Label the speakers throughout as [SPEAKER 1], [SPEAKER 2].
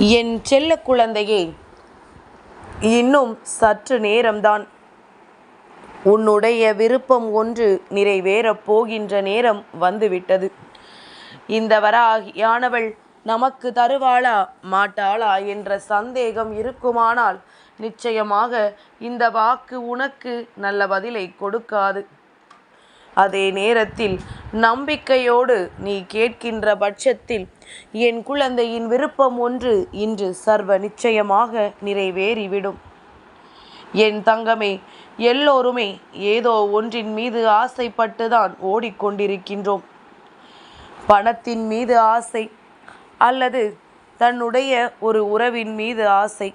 [SPEAKER 1] என் செல்ல குழந்தையே இன்னும் சற்று நேரம்தான். உன்னுடைய விருப்பம் ஒன்று நிறைவேறப் போகின்ற நேரம் வந்துவிட்டது. இந்த வராகியானவள் நமக்கு தருவாளா? மாட்டாளா என்ற சந்தேகம் இருக்குமானால் நிச்சயமாக இந்த வாக்கு உனக்கு நல்ல பதிலை கொடுக்காது. அதே நேரத்தில் நம்பிக்கையோடு நீ கேட்கின்ற பட்சத்தில் என் குழந்தையின் விருப்பம் ஒன்று இன்று சர்வ நிச்சயமாக நிறைவேறிவிடும். என் தங்கமே எல்லோருமே ஏதோ ஒன்றின் மீது ஆசைப்பட்டுதான் ஓடிக்கொண்டிருக்கின்றோம். பணத்தின் மீது ஆசை அல்லது தன்னுடைய ஒரு உறவின் மீது ஆசை.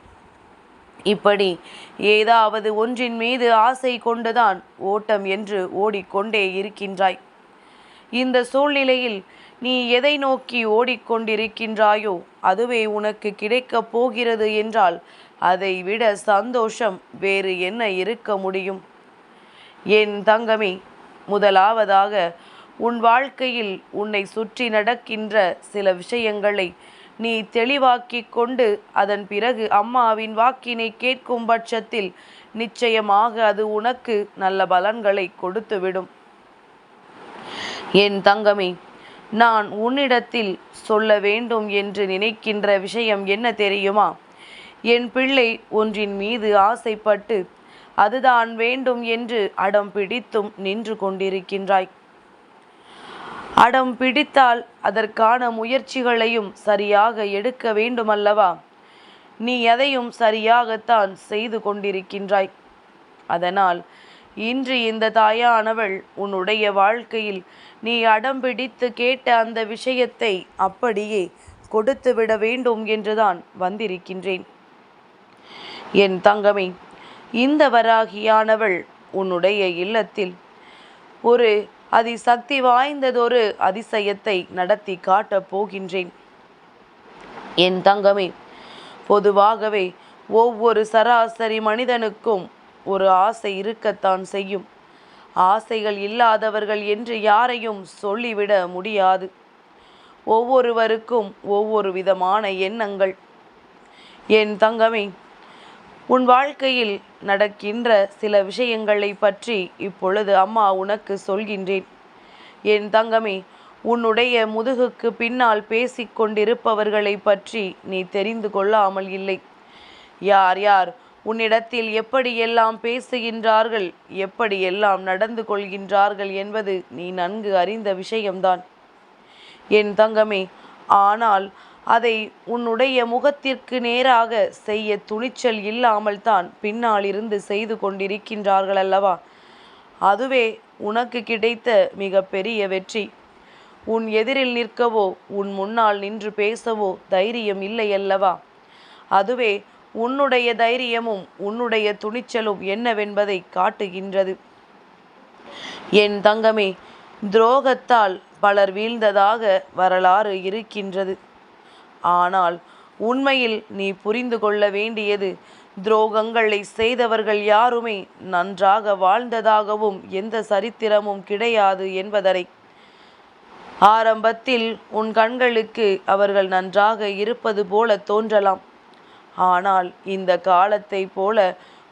[SPEAKER 1] இப்படி ஏதாவது ஒன்றின் மீது ஆசை கொண்டுதான் ஓட்டம் என்று ஓடிக்கொண்டே இருக்கின்றாய். இந்த சூழ்நிலையில் நீ எதை நோக்கி ஓடிக்கொண்டிருக்கின்றாயோ அதுவே உனக்கு கிடைக்கப் போகிறது என்றால் அதை விட சந்தோஷம் வேறு என்ன இருக்க முடியும்? என் தங்கமே முதலாவதாக உன் வாழ்க்கையில் உன்னை சுற்றி நடக்கின்ற சில விஷயங்களை நீ தெளிவாக்கிக் கொண்டு அதன் பிறகு அம்மாவின் வாக்கினை கேட்கும் பட்சத்தில் நிச்சயமாக அது உனக்கு நல்ல பலன்களை கொடுத்துவிடும். என் தங்கமே நான் உன்னிடத்தில் சொல்ல வேண்டும் என்று நினைக்கின்ற விஷயம் என்ன தெரியுமா? என் பிள்ளை ஒன்றின் மீது ஆசைப்பட்டு அதுதான் வேண்டும் என்று அடம் பிடித்தும் நின்று கொண்டிருக்கின்றாய். அடம் பிடித்தால் அதற்கான முயற்சிகளையும் சரியாக எடுக்க வேண்டுமல்லவா? நீ எதையும் சரியாகத்தான் செய்து கொண்டிருக்கின்றாய். அதனால் இன்று இந்த தாயானவள் உன்னுடைய வாழ்க்கையில் நீ அடம் பிடித்து கேட்ட அந்த விஷயத்தை அப்படியே கொடுத்து விட வேண்டும் என்றுதான் வந்திருக்கின்றேன். என் தங்கமே இந்த வராகியானவள் உன்னுடைய இல்லத்தில் ஒரு அதிசக்தி வாய்ந்ததொரு அதிசயத்தை நடத்தி காட்டப் போகின்றேன். என் தங்கமே பொதுவாகவே ஒவ்வொரு சராசரி மனிதனுக்கும் ஒரு ஆசை இருக்கத்தான் செய்யும். ஆசைகள் இல்லாதவர்கள் என்று யாரையும் சொல்லிவிட முடியாது. ஒவ்வொருவருக்கும் ஒவ்வொரு விதமான எண்ணங்கள். என் தங்கமே உன் வாழ்க்கையில் நடக்கின்ற சில விஷயங்களை பற்றி இப்பொழுது அம்மா உனக்கு சொல்கின்றேன். என் தங்கமே உன்னுடைய முதுகுக்கு பின்னால் பேசிக் கொண்டிருப்பவர்களை பற்றி நீ தெரிந்து கொள்ளாமல் இல்லை. யார் யார் உன்னிடத்தில் எப்படியெல்லாம் பேசுகின்றார்கள் எப்படியெல்லாம் நடந்து கொள்கின்றார்கள் என்பது நீ நன்கு அறிந்த விஷயம்தான். என் தங்கமே ஆனால் அதை உன்னுடைய முகத்திற்கு நேராக செய்ய துணிச்சல் இல்லாமல் தான் பின்னால் இருந்து செய்து கொண்டிருக்கின்றார்கள் அல்லவா? அதுவே உனக்கு கிடைத்த மிக பெரிய வெற்றி. உன் எதிரில் நிற்கவோ உன் முன்னால் நின்று பேசவோ தைரியம் இல்லை அல்லவா? அதுவே உன்னுடைய தைரியமும் உன்னுடைய துணிச்சலும் என்னவென்பதை காட்டுகின்றது. என் தங்கமே துரோகத்தால் பலர் வீழ்ந்ததாக வரலாறு இருக்கின்றது. ஆனால் உண்மையில் நீ புரிந்து கொள்ள வேண்டியது துரோகங்களை செய்தவர்கள் யாருமே நன்றாக வாழ்ந்ததாகவும் எந்த சரித்திரமும் கிடையாது என்பதனை ஆரம்பத்தில் உன் கண்களுக்கு அவர்கள் நன்றாக இருப்பது போல தோன்றலாம். ஆனால் இந்த காலத்தை போல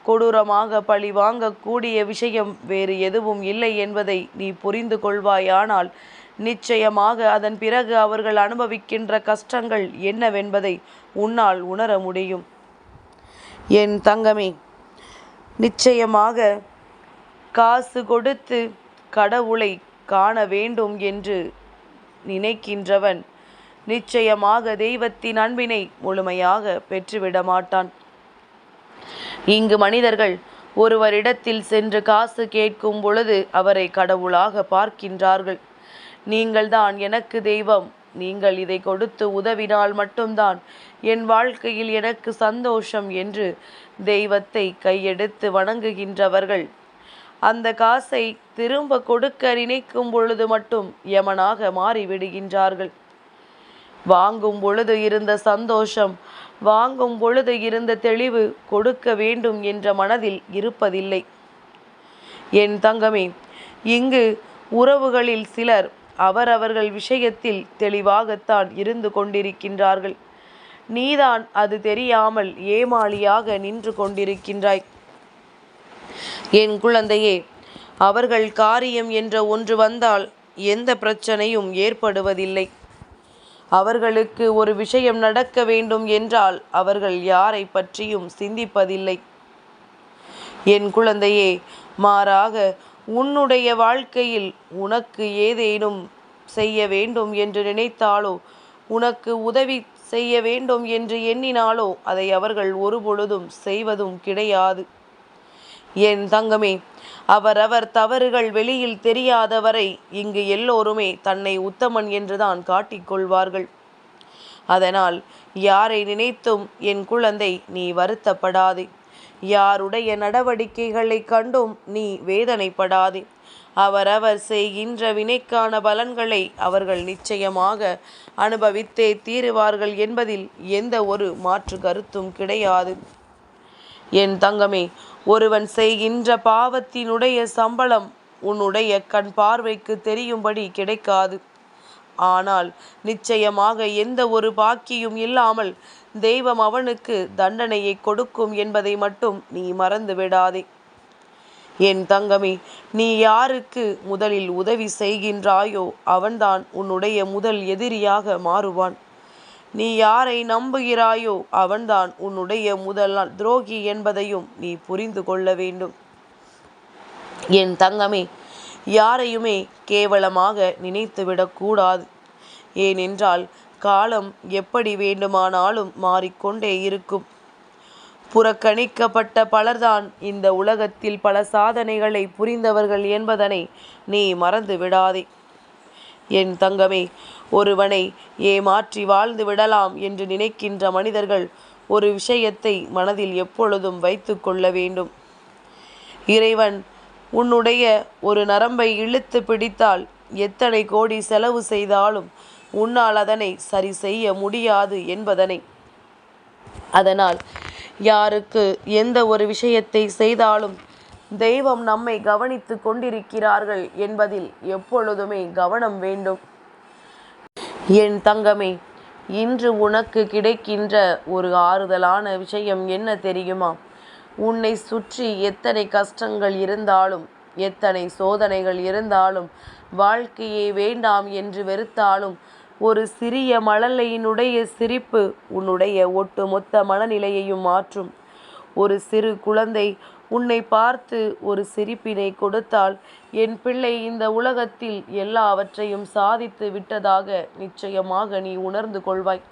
[SPEAKER 1] கொடூரமாக பழி வாங்கக்கூடிய விஷயம் வேறு எதுவும் இல்லை என்பதை நீ புரிந்து கொள்வாயானால் நிச்சயமாக அதன் பிறகு அவர்கள் அனுபவிக்கின்ற கஷ்டங்கள் என்னவென்பதை உன்னால் உணர முடியும். என் தங்கமே நிச்சயமாக காசு கொடுத்து கடவுளை காண வேண்டும் என்று நினைக்கின்றவன் நிச்சயமாக தெய்வத்தின் அன்பினை முழுமையாக பெற்றுவிட மாட்டான். இங்கு மனிதர்கள் ஒருவரிடத்தில் சென்று காசு கேட்கும் பொழுது அவரை கடவுளாக பார்க்கின்றார்கள். நீங்கள்தான். எனக்கு தெய்வம். நீங்கள் இதை கொடுத்து உதவினால் மட்டும்தான். என் வாழ்க்கையில் எனக்கு சந்தோஷம் என்று தெய்வத்தை கையெடுத்து வணங்குகின்றவர்கள். அந்த காசை திரும்ப கொடுக்க நினைக்கும் பொழுது மட்டும் யமனாக மாறிவிடுகின்றார்கள். வாங்கும் பொழுது இருந்த சந்தோஷம் வாங்கும் பொழுது இருந்த தெளிவு கொடுக்க வேண்டும் என்ற மனதில் இருப்பதில்லை. என் தங்கமே இங்கு உறவுகளில் சிலர் அவரவர்கள் விஷயத்தில் தெளிவாகத்தான் இருந்து கொண்டிருக்கின்றார்கள். நீதான் அது தெரியாமல் ஏமாளியாக நின்று கொண்டிருக்கின்றாய். என் குழந்தையே அவர்கள் காரியம் என்ற ஒன்று வந்தால் எந்த பிரச்சனையும் ஏற்படுவதில்லை. அவர்களுக்கு ஒரு விஷயம் நடக்க வேண்டும் என்றால் அவர்கள் யாரை பற்றியும் சிந்திப்பதில்லை. என் குழந்தையே மாறாக உன்னுடைய வாழ்க்கையில் உனக்கு ஏதேனும் செய்ய வேண்டும் என்று நினைத்தாலோ உனக்கு உதவி செய்ய வேண்டும் என்று எண்ணினாலோ அதை அவர்கள் ஒருபொழுதும் செய்வதும் கிடையாது. என் தங்கமே அவரவர் தவறுகள் வெளியில் தெரியாதவரை இங்கு எல்லோருமே தன்னை உத்தமன் என்றுதான் காட்டிக்கொள்வார்கள். அதனால் யாரை நினைத்தும் என் குழந்தை நீ வருத்தப்படாதே. யாருடைய நடவடிக்கைகளை கண்டும் நீ வேதனைப்படாதே. அவரவர் செய்கின்ற வினைக்கான பலன்களை அவர்கள் நிச்சயமாக அனுபவித்தே தீருவார்கள் என்பதில் எந்த ஒரு மாற்று கருத்தும் கிடையாது. என் தங்கமே ஒருவன் செய்கின்ற பாவத்தினுடைய சம்பளம் உன்னுடைய கண் பார்வைக்கு தெரியும்படி கிடைக்காது. ஆனால் நிச்சயமாக எந்த ஒரு பாக்கியும் இல்லாமல் தெய்வம் அவனுக்கு தண்டனையை கொடுக்கும் என்பதை மட்டும் நீ மறந்து விடாதே என் தங்கமே நீ யாருக்கு முதலில் உதவி செய்கின்றாயோ அவன்தான் உன்னுடைய முதல் எதிரியாக மாறுவான். நீ யாரை நம்புகிறாயோ அவன்தான் உன்னுடைய முதல் துரோகி என்பதையும் நீ புரிந்து கொள்ள வேண்டும். என் தங்கமே யாரையுமே கேவலமாக நினைத்துவிடக்கூடாது. ஏனென்றால் காலம் எப்படி வேண்டுமானாலும் மாறிக்கொண்டே இருக்கும். புறக்கணிக்கப்பட்ட பலர்தான் இந்த உலகத்தில் பல சாதனைகளை புரிந்தவர்கள் என்பதனை நீ மறந்து விடாதே. என் தங்கமே ஒருவனை ஏமாற்றி வாழ்ந்து விடலாம் என்று நினைக்கின்ற மனிதர்கள் ஒரு விஷயத்தை மனதில் எப்பொழுதும் வைத்து கொள்ள வேண்டும். இறைவன் உன்னுடைய ஒரு நரம்பை இழுத்து பிடித்தால் எத்தனை கோடி செலவு செய்தாலும் உன்னால் அதனை சரி செய்ய முடியாது என்பதனை. அதனால் யாருக்கு எந்த ஒரு விஷயத்தை செய்தாலும் தெய்வம் நம்மை கவனித்து கொண்டிருக்கிறார்கள் என்பதில் எப்பொழுதுமே கவனம் வேண்டும். என் தங்கமே இன்று உனக்கு கிடைக்கின்ற ஒரு ஆறுதலான விஷயம் என்ன தெரியுமா? உன்னை சுற்றி எத்தனை கஷ்டங்கள் இருந்தாலும் எத்தனை சோதனைகள் இருந்தாலும் வாழ்க்கையே வேண்டாம் என்று வெறுத்தாலும் ஒரு சிறிய மழலையினுடைய சிரிப்பு உன்னுடைய ஒட்டுமொத்த மனநிலையையும் மாற்றும். ஒரு சிறு குழந்தை உன்னை பார்த்து ஒரு சிரிப்பினை கொடுத்தால் என் பிள்ளை இந்த உலகத்தில் எல்லாவற்றையும் சாதித்து விட்டதாக நிச்சயமாக நீ உணர்ந்து கொள்வாய்.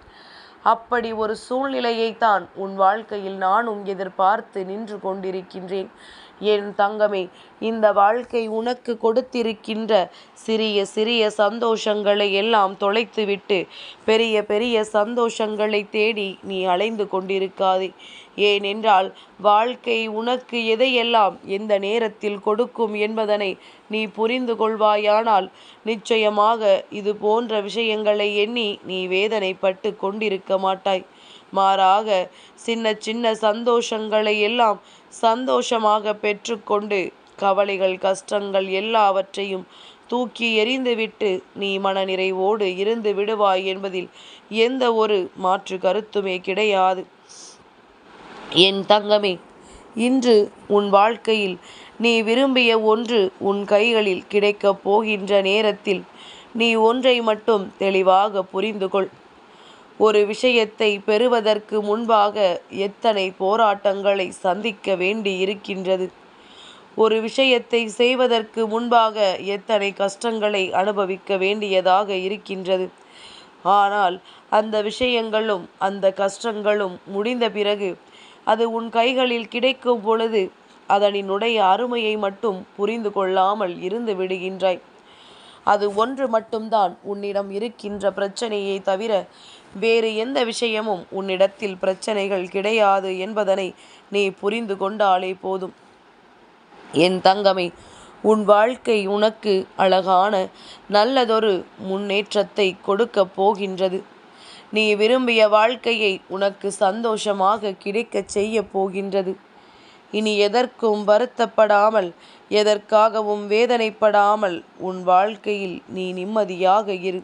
[SPEAKER 1] அப்படி ஒரு சூழ்நிலையைத்தான் உன் வாழ்க்கையில் நானும் எதிர்பார்த்து நின்று கொண்டிருக்கின்றேன். என் தங்கமே இந்த வாழ்க்கை உனக்கு கொடுத்திருக்கின்ற சிறிய சிறிய சந்தோஷங்களை எல்லாம் தொலைத்துவிட்டு பெரிய பெரிய சந்தோஷங்களை தேடி நீ அலைந்து கொண்டிருக்காதே. ஏனென்றால் வாழ்க்கை உனக்கு எதையெல்லாம் எந்த நேரத்தில் கொடுக்கும் என்பதனை நீ புரிந்து கொள்வாயானால் நிச்சயமாக இது போன்ற விஷயங்களை எண்ணி நீ வேதனைப்பட்டு கொண்டிருக்க மாட்டாய். மாறாக சின்ன சின்ன சந்தோஷங்களை எல்லாம் சந்தோஷமாக பெற்றுக்கொண்டு கவலைகள் கஷ்டங்கள் எல்லாவற்றையும் தூக்கி எறிந்துவிட்டு நீ மனநிறைவோடு இருந்து விடுவாய் என்பதில் எந்த ஒரு மாற்று கருத்துமே கிடையாது. என் தங்கமே இன்று உன் வாழ்க்கையில் நீ விரும்பிய ஒன்று உன் கைகளில் கிடைக்கப் போகின்ற நேரத்தில் நீ ஒன்றை மட்டும் தெளிவாக புரிந்து கொள் ஒரு விஷயத்தை பெறுவதற்கு முன்பாக எத்தனை போராட்டங்களை சந்திக்க வேண்டி இருக்கின்றது ஒரு விஷயத்தை செய்வதற்கு முன்பாக எத்தனை கஷ்டங்களை அனுபவிக்க வேண்டியதாக இருக்கின்றது? ஆனால் அந்த விஷயங்களும் அந்த கஷ்டங்களும் முடிந்த பிறகு அது உன் கைகளில் கிடைக்கும் பொழுது அதனினுடைய அருமையை மட்டும் புரிந்து கொள்ளாமல் இருந்து விடுகின்றாய். அது ஒன்று மட்டும்தான் உன்னிடம் இருக்கின்ற பிரச்சனையை தவிர வேறு எந்த விஷயமும் உன்னிடத்தில் பிரச்சனைகள் கிடையாது என்பதனை நீ புரிந்து கொண்டாலே போதும். என் தங்கமே உன் வாழ்க்கை உனக்கு அழகான நல்லதொரு முன்னேற்றத்தை கொடுக்கப் போகின்றது. நீ விரும்பிய வாழ்க்கையை உனக்கு சந்தோஷமாக கிடைக்கச் செய்ய போகின்றது. இனி எதற்கும் வருத்தப்படாமல் எதற்காகவும் வேதனைப்படாமல் உன் வாழ்க்கையில் நீ நிம்மதியாக இரு.